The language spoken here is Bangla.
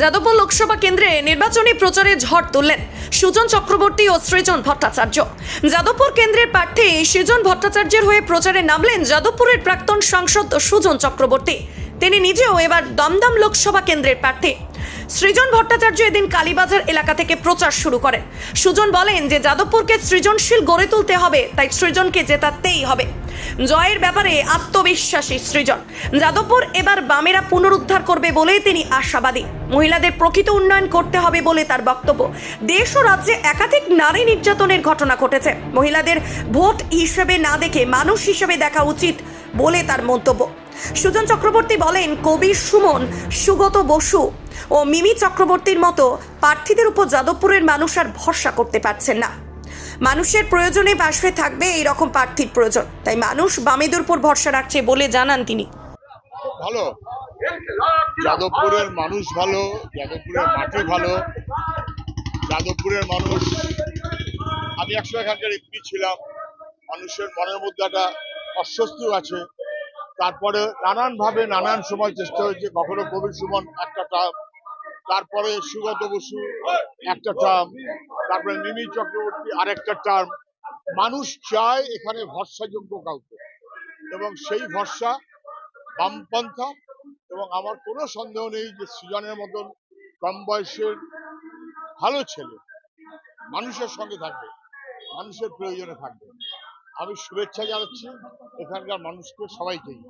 যাদবপুর লোকসভা কেন্দ্রে নির্বাচনী প্রচারে ঝড় তুললেন সুজন চক্রবর্তী ও সৃজন ভট্টাচার্য। যাদবপুর কেন্দ্রের প্রার্থী সৃজন ভট্টাচার্যের হয়ে প্রচারে নামলেন যাদবপুরের প্রাক্তন সাংসদ সুজন চক্রবর্তী। তিনি নিজেও এবার দমদম লোকসভা কেন্দ্রের প্রার্থী। সৃজন ভট্টাচার্য এদিন কালীবাজার এলাকা থেকে প্রচার শুরু করেন। সুজন বলেন যে, যাদবপুরকে সৃজনশীল গড়ে তুলতে হবে, তাই সৃজনকে জেতাতেই হবে। জয়ের ব্যাপারে আত্মবিশ্বাসী সৃজন। যাদবপুর এবার বামেরা পুনরুদ্ধার করবে বলেই তিনি আশাবাদী। মহিলাদের প্রকৃত উন্নয়ন করতে হবে বলে তার বক্তব্য। দেশ ও রাজ্যে একাধিক নারী নির্যাতনের ঘটনা ঘটেছে। মহিলাদের ভোট হিসেবে না দেখে মানুষ হিসেবে দেখা উচিত বলে তার মন্তব্য। সুজন চক্রবর্তী বলেন, কবি সুমন, সুগত বসু ও মিমি চক্রবর্তীর মতো প্রার্থীদের উপর যাদবপুরের মানুষ আর ভরসা করতে পারছেন না। মানুষের প্রয়োজনে পাশে থাকবে এই রকম প্রার্থীর প্রয়োজন। তাই মানুষ বামেদের উপর ভরসা রাখছে বলে জানান তিনি। ভালো। যাদবপুরের মানুষ ভালো, যাদবপুরের মাটি ভালো। যাদবপুরের মানুষ, আমি একশো এখানকার এমপি ছিলাম। মানুষের মনের মধ্যে একটা অস্বস্তিও আছে। তারপরে নানানভাবে নানান সময় চেষ্টা হয়েছে। কখনো কবির সুমন একটা তারপরে সুগত বসু, একটা টার্ম তারপরে মিমি চক্রবর্তী, আরেকটা টার্ম মানুষ চায় এখানে ভরসাযোগ্য কাউকে। এবং সেই ভরসা বামপন্থা, এবং আমার কোনো সন্দেহ নেই যে সৃজনের মতন কম বয়সের ভালো ছেলে মানুষের সঙ্গে থাকবে, মানুষের প্রয়োজনে থাকবে। আমি শুভেচ্ছা জানাচ্ছি এখানকার মানুষকে, সবাইকেই।